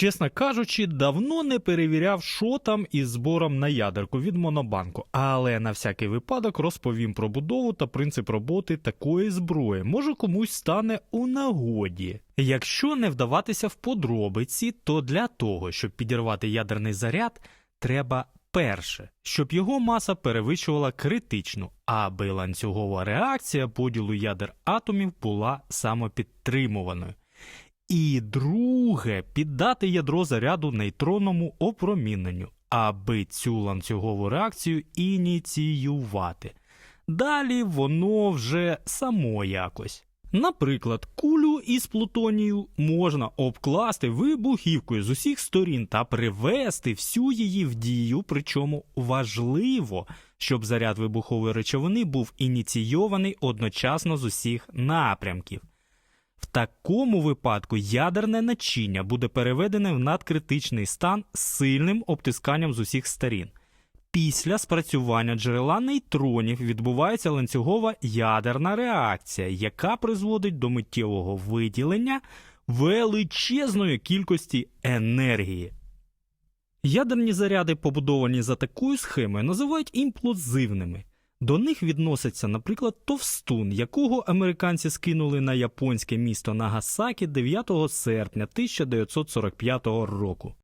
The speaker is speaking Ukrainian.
Чесно кажучи, давно не перевіряв, що там із збором на ядерку від Монобанку, але на всякий випадок розповім про будову та принцип роботи такої зброї. Може комусь стане у нагоді. Якщо не вдаватися в подробиці, то для того, щоб підірвати ядерний заряд, треба перше, щоб його маса перевищувала критичну, аби ланцюгова реакція поділу ядер атомів була самопідтримуваною. І друге, піддати ядро заряду нейтронному опроміненню, аби цю ланцюгову реакцію ініціювати. Далі воно вже само якось. Наприклад, кулю із плутонію можна обкласти вибухівкою з усіх сторін та привести всю її в дію, причому важливо, щоб заряд вибухової речовини був ініційований одночасно з усіх напрямків. Такому випадку ядерне начиння буде переведене в надкритичний стан з сильним обтисканням з усіх сторін. Після спрацювання джерела нейтронів відбувається ланцюгова ядерна реакція, яка призводить до миттєвого виділення величезної кількості енергії. Ядерні заряди, побудовані за такою схемою, називають імплозивними. До них відноситься, наприклад, товстун, якого американці скинули на японське місто Нагасакі 9 серпня 1945 року.